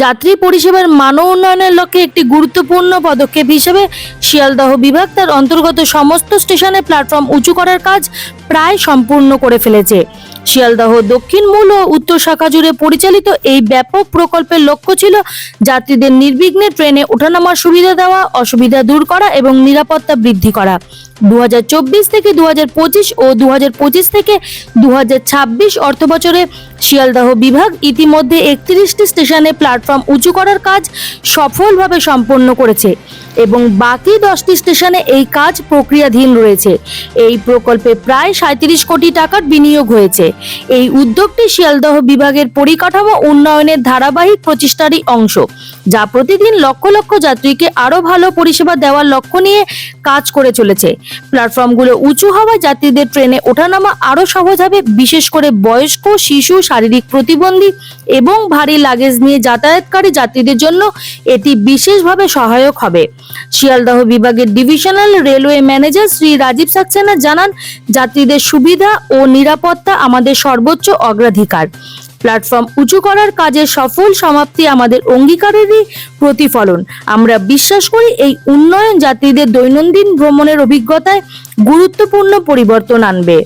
যাত্রী পরিষেবার মান উন্নয়নের লক্ষ্যে একটি গুরুত্বপূর্ণ পদক্ষেপ হিসেবে শিয়ালদহ বিভাগ তার অন্তর্গত সমস্ত স্টেশনে প্ল্যাটফর্ম উঁচু করার কাজ প্রায় সম্পূর্ণ করে ফেলেছে। শিয়ালদহ দক্ষিণ মূল ও উত্তর শাখা জুড়ে পরিচালিত এই ব্যাপক প্রকল্পের লক্ষ্য ছিল যাত্রীদের নির্বিঘ্নে ট্রেনে ওঠানামার সুবিধা দেওয়া, অসুবিধা দূর করা এবং নিরাপত্তা বৃদ্ধি করা। দু হাজার চব্বিশ থেকে দু হাজার পঁচিশ ও দু হাজার পঁচিশ থেকে দু অর্থ বছরে শিয়ালদহ বিভাগ ইতিমধ্যে একত্রিশটি স্টেশনে প্ল্যাটফর্ম উঁচু করার কাজ সফলভাবে সম্পন্ন করেছে এবং বাকি দশটি স্টেশনে এই কাজ প্রক্রিয়াধীন রয়েছে। এই প্রকল্পে প্রায় সাঁত্রিশ কোটি টাকার বিনিয়োগ হয়েছে। এই উদ্যোগটি শিয়ালদহ বিভাগের পরিকাঠামো উন্নয়নের ধারাবাহিক প্রচেষ্টারই অংশ। যা প্রতিদিন লক্ষ লক্ষ যাত্রীকে আরও ভালো পরিষেবা দেওয়ার লক্ষ্য নিয়ে কাজ করে চলেছে। প্ল্যাটফর্মগুলো উঁচু হওয়ায় যাত্রীদের ট্রেনে ওঠানামা আরও সহজ হবে, বিশেষ করে বয়স্ক, শিশু, শারীরিক প্রতিবন্ধী এবং ভারী লাগেজ নিয়ে যাতায়াতকারী যাত্রীদের জন্য এটি বিশেষভাবে সহায়ক হবে। শিয়ালদহ বিভাগের divisional railway manager Shri Rajiv Saxena জানান, যাত্রীদের সুবিধা ও নিরাপত্তা আমাদের সর্বোচ্চ অগ্রাধিকার। প্ল্যাটফর্ম উঁচু করার কাজের সফল সমাপ্তি আমাদের অঙ্গীকারেরই প্রতিফলন। আমরা বিশ্বাস করি এই উন্নয়ন যাত্রীদের দৈনন্দিন ভ্রমণের অভিজ্ঞতায় গুরুত্বপূর্ণ পরিবর্তন আনবে।